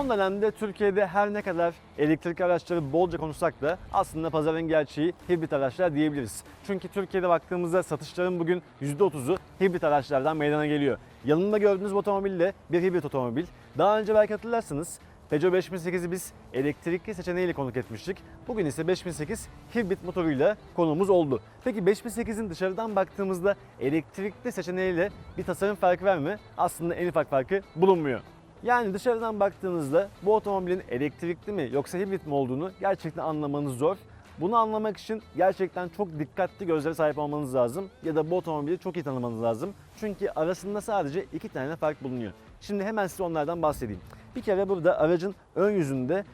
Son dönemde Türkiye'de her ne kadar elektrikli araçları bolca konuşsak da aslında pazarın gerçeği hibrit araçlar diyebiliriz. Çünkü Türkiye'de baktığımızda satışların bugün %30'u hibrit araçlardan meydana geliyor. Yanında gördüğünüz otomobil de bir hibrit otomobil. Daha önce belki hatırlarsınız Peugeot 5008'i biz elektrikli seçeneğiyle konuk etmiştik. Bugün ise 5008 hibrit motoruyla konuğumuz oldu. Peki 5008'in dışarıdan baktığımızda elektrikli seçeneğiyle bir tasarım farkı var mı? Aslında en ufak farkı bulunmuyor. Yani dışarıdan baktığınızda bu otomobilin elektrikli mi yoksa hibrit mi olduğunu gerçekten anlamanız zor. Bunu anlamak için gerçekten çok dikkatli gözlere sahip olmanız lazım ya da bu otomobili çok iyi tanımanız lazım. Çünkü arasında sadece iki tane fark bulunuyor. Şimdi hemen size onlardan bahsedeyim. Bir kere burada aracın ön yüzünde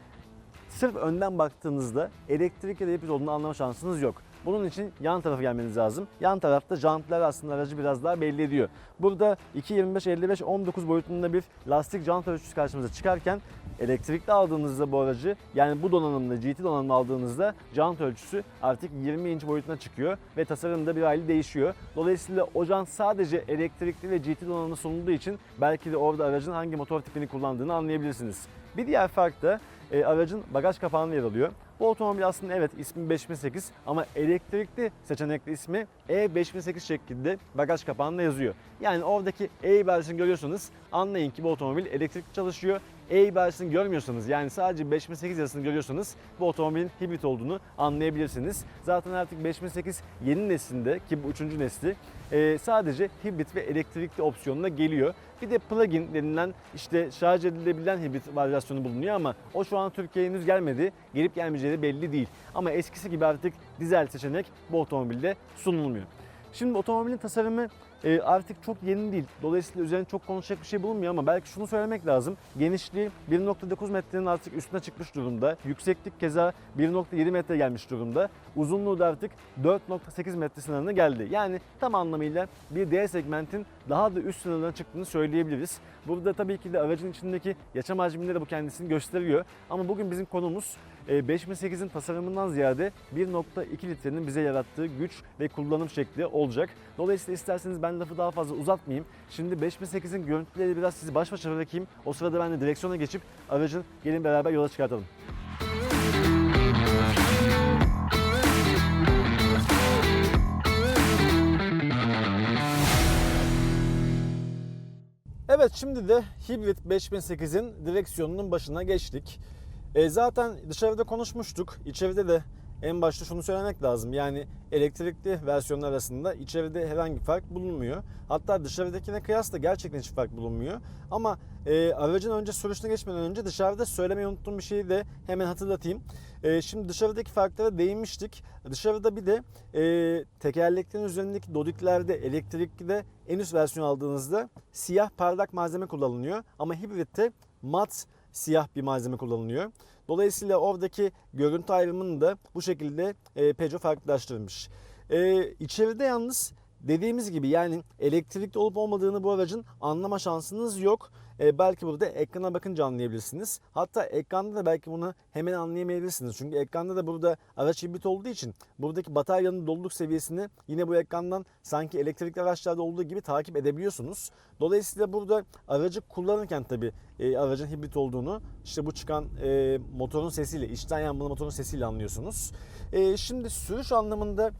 sırf önden baktığınızda elektrik ya da hibrit olduğunu anlama şansınız yok. Bunun için yan tarafa gelmeniz lazım. Yan tarafta jantlar aslında aracı biraz daha belli ediyor. Burada 2.25 55 19 boyutunda bir lastik jant ölçüsü karşımıza çıkarken elektrikli aldığınızda bu aracı yani bu donanımda GT donanımda aldığınızda jant ölçüsü artık 20 inç boyutuna çıkıyor ve tasarımda bir hayli değişiyor. Dolayısıyla o jant sadece elektrikli ve GT donanımda sunulduğu için belki de orada aracın hangi motor tipini kullandığını anlayabilirsiniz. Bir diğer fark da e, aracın bagaj kapağında yer alıyor. Bu otomobil aslında evet ismi 5008 ama elektrikli seçenekli ismi E5008 şeklinde bagaj kapağında yazıyor. Yani oradaki E ibaresini görüyorsanız anlayın ki bu otomobil elektrikli çalışıyor. E ibaresini görmüyorsanız yani sadece 5008 yazısını görüyorsanız bu otomobilin hibrit olduğunu anlayabilirsiniz. Zaten artık 5008 yeni neslinde ki bu üçüncü nesli e, sadece hibrit ve elektrikli opsiyonuna geliyor. Bir de plug-in denilen işte şarj edilebilen hibrit varyasyonu bulunuyor ama o şu an Türkiye'ye henüz gelmedi. Gelip gelmeyeceği de belli değil. Ama eskisi gibi artık dizel seçenek bu otomobilde sunulmuyor. Şimdi otomobilin tasarımı e, artık çok yeni değil. Dolayısıyla üzerine çok konuşacak bir şey bulunmuyor ama belki şunu söylemek lazım. Genişliği 1.9 metrenin artık üstüne çıkmış durumda. Yükseklik keza 1.7 metre gelmiş durumda. Uzunluğu da artık 4.8 metre sınırına geldi. Yani tam anlamıyla bir D segmentin daha da üst sınırlarına çıktığını söyleyebiliriz. Burada tabii ki de aracın içindeki yaşam hacminde de bu kendisini gösteriyor. Ama bugün bizim konumuz e, 5008'in tasarımından ziyade 1.2 litrenin bize yarattığı güç ve kullanım şekli olacak. Dolayısıyla isterseniz ben lafı daha fazla uzatmayayım. Şimdi 5008'in görüntüleriyle biraz sizi baş başa bırakayım. O sırada ben de direksiyona geçip aracın gelin beraber yola çıkartalım. Evet şimdi de Hibrit 5008'in direksiyonunun başına geçtik. E, zaten dışarıda konuşmuştuk. İçeride de en başta şunu söylemek lazım. Yani elektrikli versiyonlar arasında içeride herhangi bir fark bulunmuyor. Hatta dışarıdakine kıyasla gerçekten hiç fark bulunmuyor. Ama e, aracın önce sürüşüne geçmeden önce dışarıda söylemeyi unuttuğum bir şeyi de hemen hatırlatayım. E, şimdi dışarıdaki farklara değinmiştik. Dışarıda bir de e, tekerleklerin üzerindeki dodiklerde elektrikli de en üst versiyon aldığınızda siyah parlak malzeme kullanılıyor. Ama hibritte mat siyah bir malzeme kullanılıyor. Dolayısıyla oradaki görüntü ayrımını da bu şekilde e, Peugeot farklılaştırmış. E, içeride yalnız dediğimiz gibi yani elektrikli olup olmadığını bu aracın anlama şansınız yok. E, belki burada ekrana bakınca anlayabilirsiniz. Hatta ekranda da belki bunu hemen anlayamayabilirsiniz. Çünkü ekranda da burada araç hibrit olduğu için buradaki bataryanın doluluk seviyesini yine bu ekrandan sanki elektrikli araçlarda olduğu gibi takip edebiliyorsunuz. Dolayısıyla burada aracı kullanırken tabi e, aracın hibrit olduğunu işte bu çıkan e, motorun sesiyle, içten yanmalı motorun sesiyle anlıyorsunuz. E, şimdi sürüş anlamında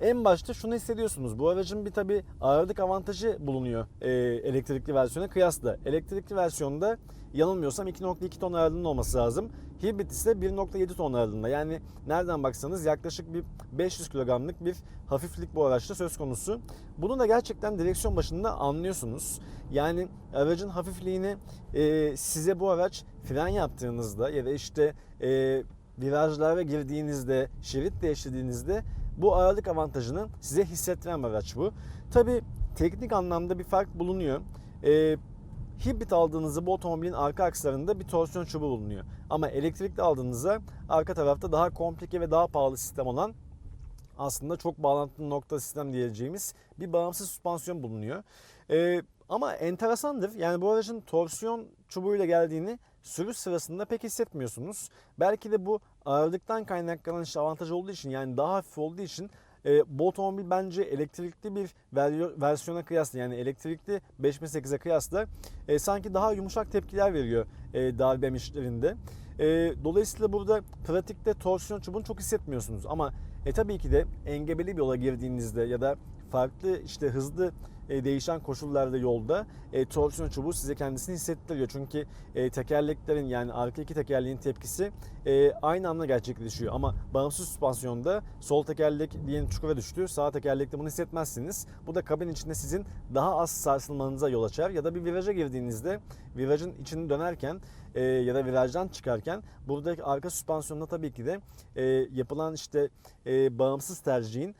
en başta şunu hissediyorsunuz. Bu aracın bir tabi ağırlık avantajı bulunuyor e, elektrikli versiyona kıyasla. Elektrikli versiyonda yanılmıyorsam 2.2 ton ağırlığının olması lazım. Hibrit ise 1.7 ton ağırlığında. Yani nereden baksanız yaklaşık bir 500 kilogramlık bir hafiflik bu araçta söz konusu. Bunu da gerçekten direksiyon başında anlıyorsunuz. Yani aracın hafifliğini e, size bu araç fren yaptığınızda ya da işte e, virajlara girdiğinizde, şerit değiştirdiğinizde bu ağırlık avantajını size hissettiren bir araç bu. Tabi teknik anlamda bir fark bulunuyor. Ee, hibrit aldığınızda bu otomobilin arka akslarında bir torsiyon çubuğu bulunuyor. Ama elektrikli aldığınızda arka tarafta daha komplike ve daha pahalı sistem olan aslında çok bağlantılı nokta sistem diyeceğimiz bir bağımsız süspansiyon bulunuyor. Ee, ama enteresandır. Yani bu aracın torsiyon çubuğuyla geldiğini sürüş sırasında pek hissetmiyorsunuz. Belki de bu ağırlıktan kaynaklanan işte avantaj olduğu için yani daha hafif olduğu için E, bu otomobil bence elektrikli bir ver- versiyona kıyasla yani elektrikli 5008'e kıyasla e, sanki daha yumuşak tepkiler veriyor e, darbe emişlerinde. E, dolayısıyla burada pratikte torsiyon çubuğunu çok hissetmiyorsunuz ama e, tabii ki de engebeli bir yola girdiğinizde ya da farklı işte hızlı e, değişen koşullarda yolda e, torsiyon çubuğu size kendisini hissettiriyor. Çünkü e, tekerleklerin yani arka iki tekerleğin tepkisi e, aynı anda gerçekleşiyor. Ama bağımsız süspansiyonda sol tekerlek diyelim çukura düştü, sağ tekerlekte bunu hissetmezsiniz. Bu da kabin içinde sizin daha az sarsılmanıza yol açar ya da bir viraja girdiğinizde virajın içini dönerken e, ya da virajdan çıkarken buradaki arka süspansiyonda tabii ki de e, yapılan işte e, bağımsız tercihin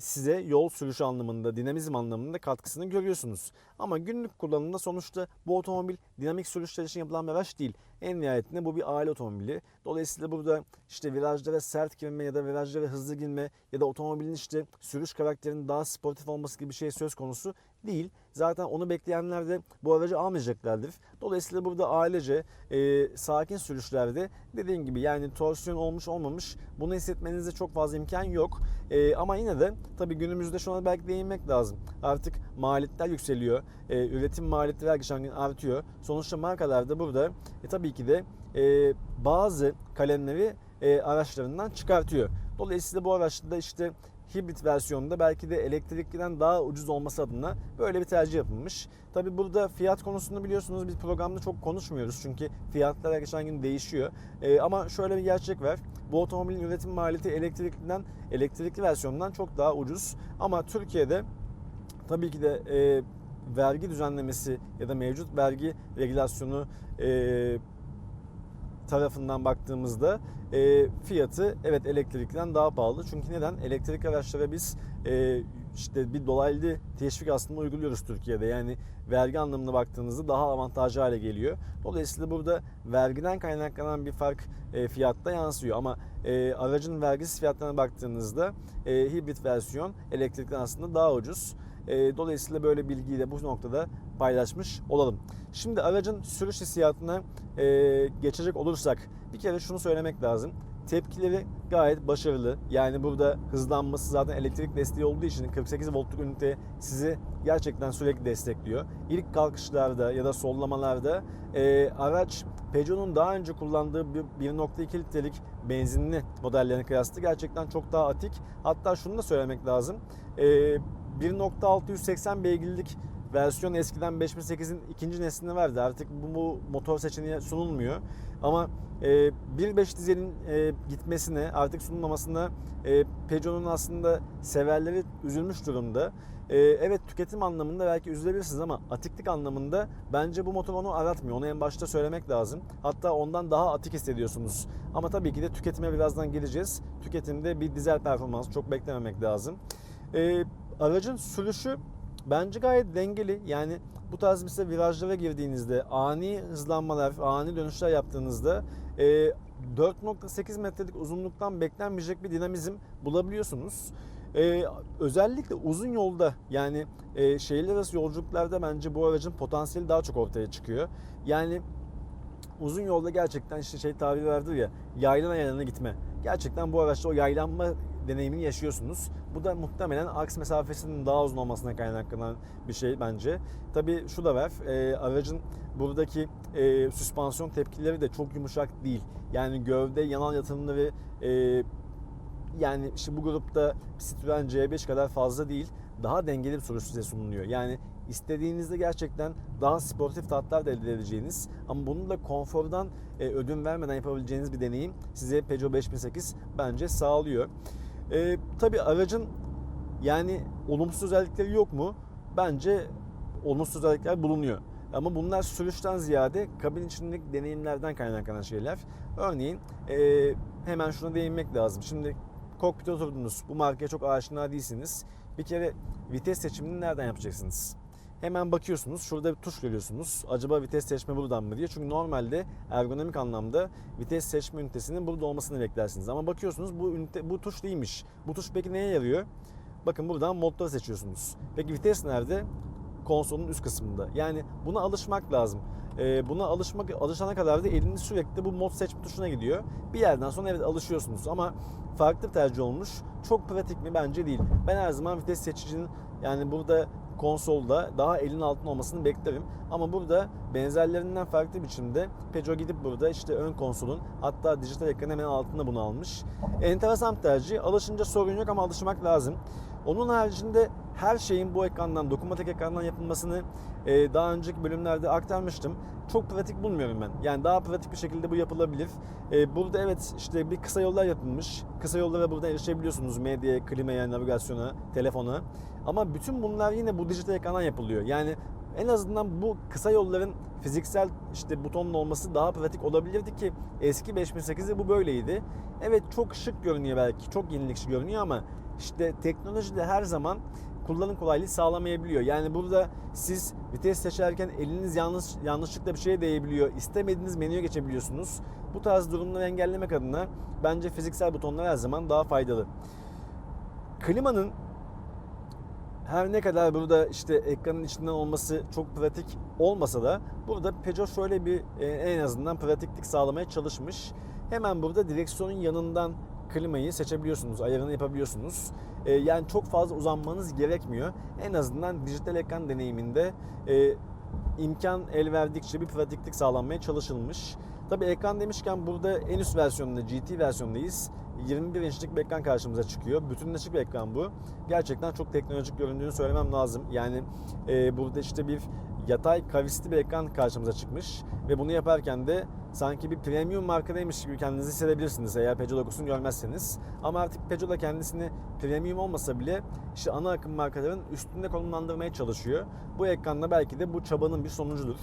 size yol sürüşü anlamında, dinamizm anlamında katkısını görüyorsunuz. Ama günlük kullanımda sonuçta bu otomobil dinamik sürüşler için yapılan bir araç değil. En nihayetinde bu bir aile otomobili. Dolayısıyla burada işte virajlara sert girme ya da virajlara hızlı girme ya da otomobilin işte sürüş karakterinin daha sportif olması gibi bir şey söz konusu değil. Zaten onu bekleyenler de bu aracı almayacaklardır. Dolayısıyla burada ailece e, sakin sürüşlerde dediğim gibi yani torsiyon olmuş olmamış bunu hissetmenizde çok fazla imkan yok. E, ama yine de tabii günümüzde şuna belki değinmek lazım. Artık maliyetler yükseliyor. E, üretim maliyetleri her geçen gün artıyor. Sonuçta markalar da burada e, tabii ki de e, bazı kalemleri e, araçlarından çıkartıyor. Dolayısıyla bu araçta da işte hibrit versiyonunda belki de elektrikliden daha ucuz olması adına böyle bir tercih yapılmış. Tabi burada fiyat konusunu biliyorsunuz biz programda çok konuşmuyoruz çünkü fiyatlar her geçen gün değişiyor. Ee, ama şöyle bir gerçek var. Bu otomobilin üretim maliyeti elektrikliden elektrikli versiyondan çok daha ucuz. Ama Türkiye'de tabii ki de e, vergi düzenlemesi ya da mevcut vergi regülasyonu e, tarafından baktığımızda e, fiyatı evet elektrikten daha pahalı. Çünkü neden? Elektrik araçlara biz e, işte bir dolaylı teşvik aslında uyguluyoruz Türkiye'de. Yani vergi anlamına baktığınızda daha avantajlı hale geliyor. Dolayısıyla burada vergiden kaynaklanan bir fark e, fiyatta yansıyor. Ama e, aracın vergisiz fiyatlarına baktığınızda e, hibrit versiyon elektrikten aslında daha ucuz. E, dolayısıyla böyle bilgiyi de bu noktada paylaşmış olalım. Şimdi aracın sürüş hissiyatına e, geçecek olursak bir kere şunu söylemek lazım. Tepkileri gayet başarılı. Yani burada hızlanması zaten elektrik desteği olduğu için 48 voltluk ünite sizi gerçekten sürekli destekliyor. İlk kalkışlarda ya da sollamalarda e, araç Peugeot'un daha önce kullandığı bir 1.2 litrelik benzinli modellerine kıyasla gerçekten çok daha atik. Hatta şunu da söylemek lazım. E, 1.680 beygirlik versiyon eskiden 5008'in ikinci neslinde vardı. Artık bu, bu motor seçeneği sunulmuyor. Ama e, 1.5 dizelin e, gitmesine, artık sunulmamasına e, Peugeot'un aslında severleri üzülmüş durumda. E, evet tüketim anlamında belki üzülebilirsiniz ama atiklik anlamında bence bu motor onu aratmıyor. Onu en başta söylemek lazım. Hatta ondan daha atik hissediyorsunuz. Ama tabii ki de tüketime birazdan geleceğiz. Tüketimde bir dizel performansı çok beklememek lazım. E, aracın sürüşü bence gayet dengeli. Yani bu tarz mesela virajlara girdiğinizde ani hızlanmalar, ani dönüşler yaptığınızda e, 4.8 metrelik uzunluktan beklenmeyecek bir dinamizm bulabiliyorsunuz. E, özellikle uzun yolda yani e, şehirler arası yolculuklarda bence bu aracın potansiyeli daha çok ortaya çıkıyor. Yani uzun yolda gerçekten işte şey tabiri vardır ya yaylana yaylana gitme. Gerçekten bu araçta o yaylanma deneyimini yaşıyorsunuz. Bu da muhtemelen aks mesafesinin daha uzun olmasına kaynaklanan bir şey bence. Tabii şu da var, e, aracın buradaki e, süspansiyon tepkileri de çok yumuşak değil. Yani gövde yanal yatırımları e, yani işte bu grupta Citroen C5 kadar fazla değil. Daha dengeli bir sürüş size sunuluyor. Yani istediğinizde gerçekten daha sportif tatlar da elde edeceğiniz ama bunu da konfordan e, ödün vermeden yapabileceğiniz bir deneyim size Peugeot 5008 bence sağlıyor. E, tabii aracın yani olumsuz özellikleri yok mu? Bence olumsuz özellikler bulunuyor. Ama bunlar sürüşten ziyade kabin içindeki deneyimlerden kaynaklanan şeyler. Örneğin e, hemen şuna değinmek lazım. Şimdi kokpite oturdunuz. Bu markaya çok aşina değilsiniz. Bir kere vites seçimini nereden yapacaksınız? Hemen bakıyorsunuz. Şurada bir tuş görüyorsunuz. Acaba vites seçme buradan mı diye. Çünkü normalde ergonomik anlamda vites seçme ünitesinin burada olmasını beklersiniz. Ama bakıyorsunuz bu ünite bu tuş değilmiş. Bu tuş peki neye yarıyor? Bakın buradan modları seçiyorsunuz. Peki vites nerede? Konsolun üst kısmında. Yani buna alışmak lazım. e, buna alışmak alışana kadar da eliniz sürekli bu mod seçme tuşuna gidiyor. Bir yerden sonra evet alışıyorsunuz ama farklı bir tercih olmuş. Çok pratik mi? Bence değil. Ben her zaman vites seçicinin yani burada konsolda daha elin altında olmasını beklerim. Ama burada benzerlerinden farklı biçimde Peugeot gidip burada işte ön konsolun hatta dijital ekranın hemen altında bunu almış. Enteresan bir tercih. Alışınca sorun yok ama alışmak lazım. Onun haricinde her şeyin bu ekrandan, dokunmatik ekrandan yapılmasını e, daha önceki bölümlerde aktarmıştım. Çok pratik bulmuyorum ben. Yani daha pratik bir şekilde bu yapılabilir. E, burada evet işte bir kısa yollar yapılmış. Kısa yollara burada erişebiliyorsunuz. Medyaya, klimaya, navigasyona, telefona. Ama bütün bunlar yine bu dijital ekrandan yapılıyor. Yani en azından bu kısa yolların fiziksel işte butonlu olması daha pratik olabilirdi ki eski 5008'de bu böyleydi. Evet çok şık görünüyor belki, çok yenilikçi görünüyor ama işte teknoloji de her zaman kullanım kolaylığı sağlamayabiliyor. Yani burada siz vites seçerken eliniz yanlış yanlışlıkla bir şeye değebiliyor. İstemediğiniz menüye geçebiliyorsunuz. Bu tarz durumları engellemek adına bence fiziksel butonlar her zaman daha faydalı. Klimanın her ne kadar burada işte ekranın içinden olması çok pratik olmasa da burada Peugeot şöyle bir e, en azından pratiklik sağlamaya çalışmış. Hemen burada direksiyonun yanından klimayı seçebiliyorsunuz, ayarını yapabiliyorsunuz. E, yani çok fazla uzanmanız gerekmiyor. En azından dijital ekran deneyiminde e, imkan el verdikçe bir pratiklik sağlanmaya çalışılmış. Tabi ekran demişken burada en üst versiyonunda GT versiyondayız. 21 inçlik bir ekran karşımıza çıkıyor. Bütünleşik bir ekran bu. Gerçekten çok teknolojik göründüğünü söylemem lazım. Yani e, burada işte bir yatay kavisli bir ekran karşımıza çıkmış ve bunu yaparken de sanki bir premium markadaymış gibi kendinizi hissedebilirsiniz eğer Peugeot logosunu görmezseniz. Ama artık Peugeot da kendisini premium olmasa bile işte ana akım markaların üstünde konumlandırmaya çalışıyor. Bu ekranda belki de bu çabanın bir sonucudur.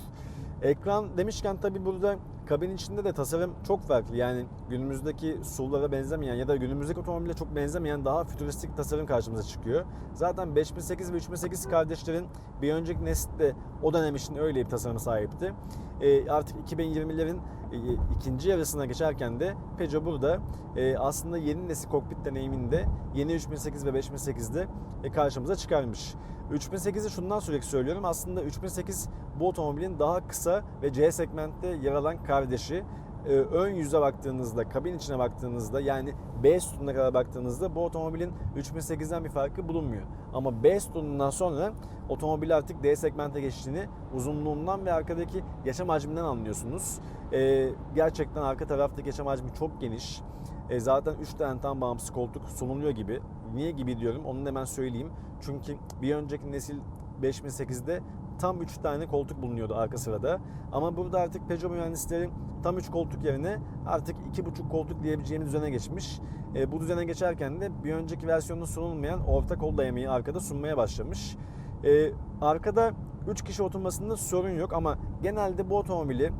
Ekran demişken tabi burada kabin içinde de tasarım çok farklı. Yani günümüzdeki SUV'lara benzemeyen ya da günümüzdeki otomobile çok benzemeyen daha fütüristik tasarım karşımıza çıkıyor. Zaten 5008 ve 3008 kardeşlerin bir önceki nesilde o dönem için öyle bir tasarıma sahipti. E, artık 2020'lerin e, ikinci yarısına geçerken de Peugeot burada e, aslında yeni nesil kokpit deneyiminde yeni 3008 ve 5008'de e, karşımıza çıkarmış. 3008'i şundan sürekli söylüyorum. Aslında 3008 bu otomobilin daha kısa ve C segmentte yer alan kardeşi. Ee, ön yüze baktığınızda, kabin içine baktığınızda yani B sütununa kadar baktığınızda bu otomobilin 3008'den bir farkı bulunmuyor. Ama B sütunundan sonra otomobil artık D segmente geçtiğini uzunluğundan ve arkadaki yaşam hacminden anlıyorsunuz. Ee, gerçekten arka taraftaki yaşam hacmi çok geniş. E, zaten 3 tane tam bağımsız koltuk sunuluyor gibi. Niye gibi diyorum onu hemen söyleyeyim. Çünkü bir önceki nesil 5008'de tam 3 tane koltuk bulunuyordu arka sırada. Ama burada artık Peugeot mühendisleri tam 3 koltuk yerine artık 2,5 koltuk diyebileceğimiz düzene geçmiş. E, bu düzene geçerken de bir önceki versiyonda sunulmayan orta kol dayamayı arkada sunmaya başlamış. E, arkada 3 kişi oturmasında sorun yok ama genelde bu otomobili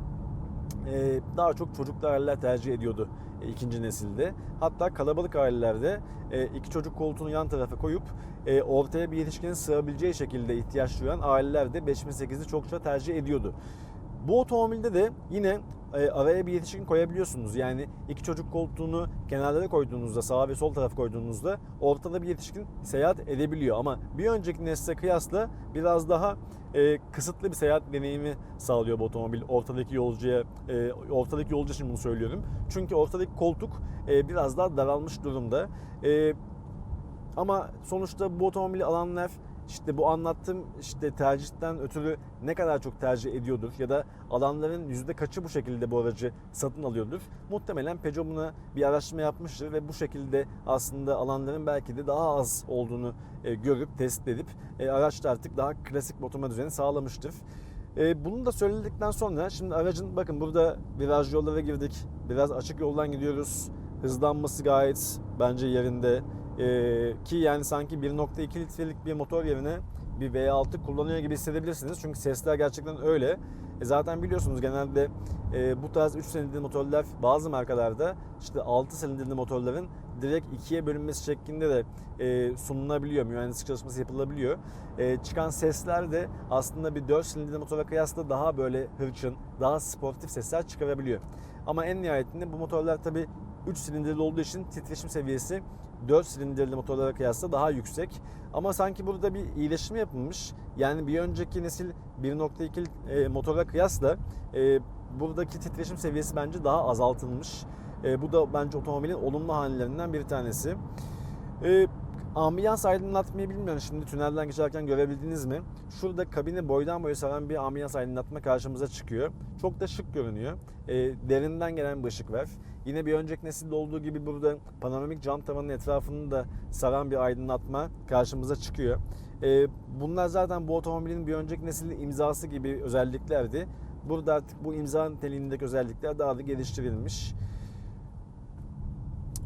e, daha çok çocuklu aileler tercih ediyordu e, ikinci nesilde. Hatta kalabalık ailelerde e, iki çocuk koltuğunu yan tarafa koyup e, ortaya bir yetişkinin sığabileceği şekilde ihtiyaç duyan aileler de 5008'i çokça tercih ediyordu. Bu otomobilde de yine e, araya bir yetişkin koyabiliyorsunuz. Yani iki çocuk koltuğunu kenarlara koyduğunuzda, sağa ve sol taraf koyduğunuzda ortada bir yetişkin seyahat edebiliyor. Ama bir önceki nesle kıyasla biraz daha e, kısıtlı bir seyahat deneyimi sağlıyor bu otomobil ortadaki yolcuya. E, ortadaki yolcu için bunu söylüyorum. Çünkü ortadaki koltuk e, biraz daha daralmış durumda. E, ama sonuçta bu otomobili alanlar işte bu anlattığım işte tercihten ötürü ne kadar çok tercih ediyordur ya da alanların yüzde kaçı bu şekilde bu aracı satın alıyordur. Muhtemelen Peugeot buna bir araştırma yapmıştır ve bu şekilde aslında alanların belki de daha az olduğunu e, görüp test edip e, araçta artık daha klasik bir otomobil düzeni sağlamıştır. E, bunu da söyledikten sonra şimdi aracın bakın burada viraj yollara girdik. Biraz açık yoldan gidiyoruz. Hızlanması gayet bence yerinde. Ee, ki yani sanki 1.2 litrelik bir motor yerine bir V6 kullanıyor gibi hissedebilirsiniz. Çünkü sesler gerçekten öyle. E zaten biliyorsunuz genelde e, bu tarz 3 silindirli motorlar bazı markalarda işte 6 silindirli motorların direkt ikiye bölünmesi şeklinde de e, sunulabiliyor. Mühendislik çalışması yapılabiliyor. E, çıkan sesler de aslında bir 4 silindirli motora kıyasla daha böyle hırçın, daha sportif sesler çıkarabiliyor. Ama en nihayetinde bu motorlar tabi 3 silindirli olduğu için titreşim seviyesi 4 silindirli motorlara kıyasla daha yüksek. Ama sanki burada bir iyileşme yapılmış. Yani bir önceki nesil 1.2 e, motora kıyasla e, buradaki titreşim seviyesi bence daha azaltılmış. E, bu da bence otomobilin olumlu hallerinden bir tanesi. Ambiyans aydınlatmayı bilmiyorum şimdi tünelden geçerken görebildiniz mi? Şurada kabini boydan boya saran bir ambiyans aydınlatma karşımıza çıkıyor. Çok da şık görünüyor. E, derinden gelen bir ışık var. Yine bir önceki nesilde olduğu gibi burada panoramik cam tavanın etrafını da saran bir aydınlatma karşımıza çıkıyor. E, bunlar zaten bu otomobilin bir önceki nesilin imzası gibi özelliklerdi. Burada artık bu imza niteliğindeki özellikler daha da geliştirilmiş.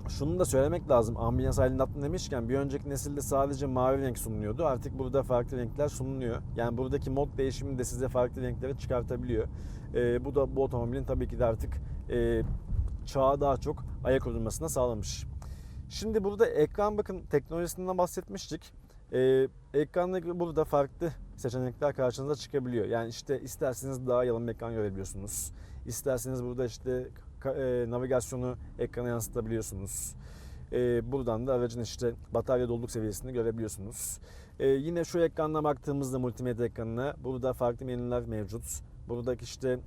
Şunu da söylemek lazım. Ambiyans aydınlatma demişken bir önceki nesilde sadece mavi renk sunuluyordu. Artık burada farklı renkler sunuluyor. Yani buradaki mod değişimi de size farklı renklere çıkartabiliyor. Ee, bu da bu otomobilin tabii ki de artık e, çağa daha çok ayak uydurmasına sağlamış. Şimdi burada ekran bakın teknolojisinden bahsetmiştik. Ee, ekranda burada farklı seçenekler karşınıza çıkabiliyor. Yani işte isterseniz daha yalın bir ekran görebiliyorsunuz. İsterseniz burada işte e, navigasyonu ekrana yansıtabiliyorsunuz. E, buradan da aracın işte batarya doluluk seviyesini görebiliyorsunuz. E, yine şu ekrana baktığımızda multimedya ekranına burada farklı menüler mevcut. Buradaki işte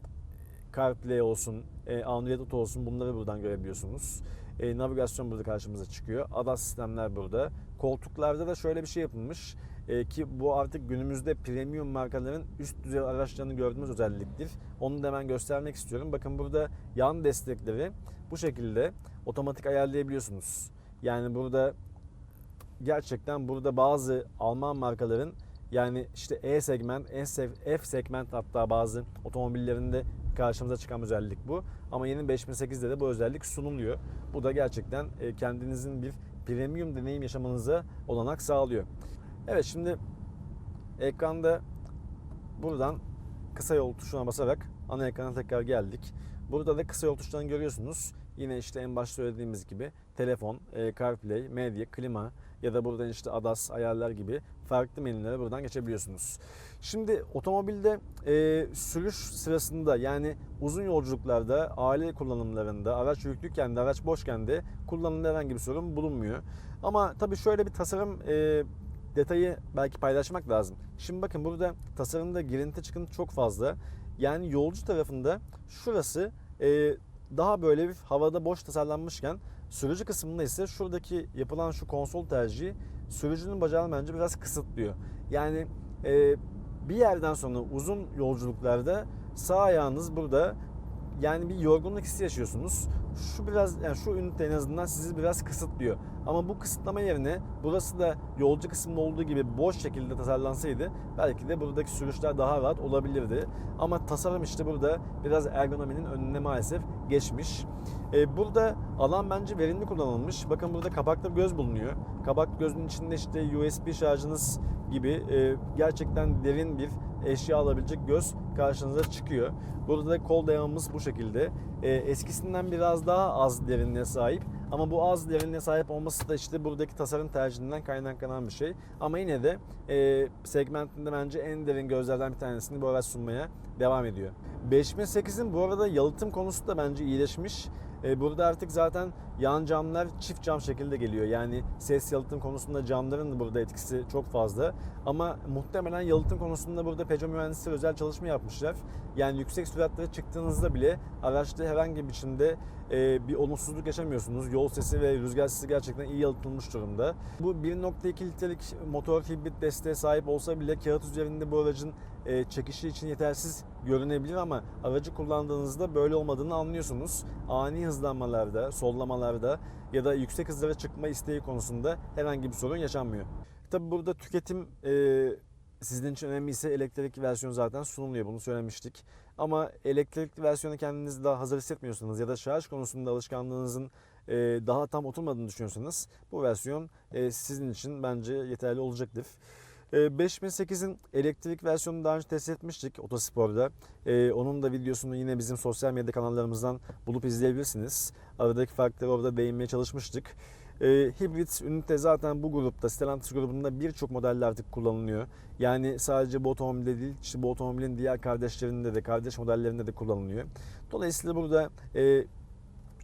CarPlay olsun, e, Android Auto olsun bunları buradan görebiliyorsunuz. E, navigasyon burada karşımıza çıkıyor. ADAS sistemler burada. Koltuklarda da şöyle bir şey yapılmış. E, ki bu artık günümüzde premium markaların üst düzey araçlarını gördüğümüz özelliktir. Onu da hemen göstermek istiyorum. Bakın burada yan destekleri bu şekilde otomatik ayarlayabiliyorsunuz. Yani burada gerçekten burada bazı Alman markaların yani işte E segment, F segment hatta bazı otomobillerinde karşımıza çıkan özellik bu. Ama yeni 5008'de de bu özellik sunuluyor. Bu da gerçekten e, kendinizin bir premium deneyim yaşamanıza olanak sağlıyor. Evet şimdi ekranda buradan kısa yol tuşuna basarak ana ekrana tekrar geldik. Burada da kısa yol tuşlarını görüyorsunuz. Yine işte en başta söylediğimiz gibi telefon, e, CarPlay, medya, klima ya da buradan işte ADAS ayarlar gibi farklı menülere buradan geçebiliyorsunuz. Şimdi otomobilde e, sürüş sırasında yani uzun yolculuklarda, aile kullanımlarında, araç yüklüyken de araç boşken de kullanımda herhangi bir sorun bulunmuyor. Ama tabii şöyle bir tasarım e, detayı belki paylaşmak lazım. Şimdi bakın burada tasarımda girinti çıkıntı çok fazla. Yani yolcu tarafında şurası e, daha böyle bir havada boş tasarlanmışken sürücü kısmında ise şuradaki yapılan şu konsol tercihi sürücünün bacağını bence biraz kısıtlıyor. Yani e, bir yerden sonra uzun yolculuklarda sağ ayağınız burada yani bir yorgunluk hissi yaşıyorsunuz. Şu biraz yani şu ünite en azından sizi biraz kısıtlıyor. Ama bu kısıtlama yerine burası da yolcu kısmında olduğu gibi boş şekilde tasarlansaydı belki de buradaki sürüşler daha rahat olabilirdi. Ama tasarım işte burada biraz ergonominin önüne maalesef geçmiş. Ee, burada alan bence verimli kullanılmış. Bakın burada kapaklı göz bulunuyor. Kapak gözünün içinde işte USB şarjınız gibi e, gerçekten derin bir eşya alabilecek göz karşınıza çıkıyor. Burada da kol dayamamız bu şekilde. E, eskisinden biraz daha az derinliğe sahip. Ama bu az derinliğe sahip olması da işte buradaki tasarım tercihinden kaynaklanan bir şey. Ama yine de e, segmentinde bence en derin gözlerden bir tanesini bu araç sunmaya devam ediyor. 5008'in bu arada yalıtım konusu da bence iyileşmiş. E, Burada artık zaten yan camlar çift cam şekilde geliyor. Yani ses yalıtım konusunda camların da burada etkisi çok fazla. Ama muhtemelen yalıtım konusunda burada Peugeot mühendisleri özel çalışma yapmışlar. Yani yüksek süratlere çıktığınızda bile araçta herhangi bir biçimde e, bir olumsuzluk yaşamıyorsunuz. Yol sesi ve rüzgar sesi gerçekten iyi yalıtılmış durumda. Bu 1.2 litrelik motor hibrit desteğe sahip olsa bile kağıt üzerinde bu aracın e, çekişi için yetersiz görünebilir ama aracı kullandığınızda böyle olmadığını anlıyorsunuz. Ani hızlanmalarda, sollamalarda ya da yüksek hızlara çıkma isteği konusunda herhangi bir sorun yaşanmıyor. Tabi burada tüketim e, sizin için önemli ise elektrikli versiyon zaten sunuluyor bunu söylemiştik. Ama elektrikli versiyonu kendiniz daha hazır hissetmiyorsanız ya da şarj konusunda alışkanlığınızın e, daha tam oturmadığını düşünüyorsanız bu versiyon e, sizin için bence yeterli olacaktır. E, 5008'in elektrik versiyonunu daha önce test etmiştik Otospor'da. E, onun da videosunu yine bizim sosyal medya kanallarımızdan bulup izleyebilirsiniz. Aradaki farkları orada değinmeye çalışmıştık. E, hibrit ünite zaten bu grupta, Stellantis grubunda birçok modelde artık kullanılıyor. Yani sadece bu otomobilde değil, işte bu otomobilin diğer kardeşlerinde de, kardeş modellerinde de kullanılıyor. Dolayısıyla burada e,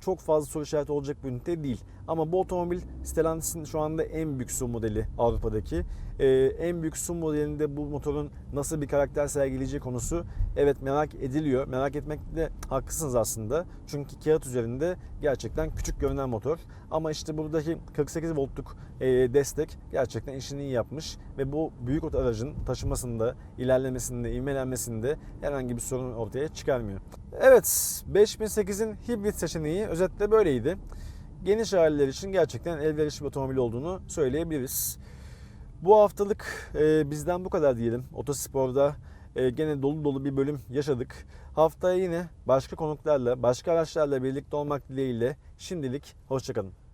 çok fazla soru işareti olacak bir ünite değil. Ama bu otomobil Stellantis'in şu anda en büyük SUV modeli Avrupa'daki. Ee, en büyük SUV modelinde bu motorun nasıl bir karakter sergileyeceği konusu evet merak ediliyor. Merak etmekte haklısınız aslında. Çünkü kağıt üzerinde gerçekten küçük görünen motor. Ama işte buradaki 48 voltluk e, destek gerçekten işini iyi yapmış ve bu büyük aracın taşımasında, ilerlemesinde, ivmelenmesinde herhangi bir sorun ortaya çıkarmıyor. Evet, 5008'in hibrit seçeneği özetle böyleydi. Geniş aileler için gerçekten elverişli bir otomobil olduğunu söyleyebiliriz. Bu haftalık e, bizden bu kadar diyelim. Otospor'da e, gene dolu dolu bir bölüm yaşadık. Haftaya yine başka konuklarla, başka araçlarla birlikte olmak dileğiyle şimdilik hoşçakalın.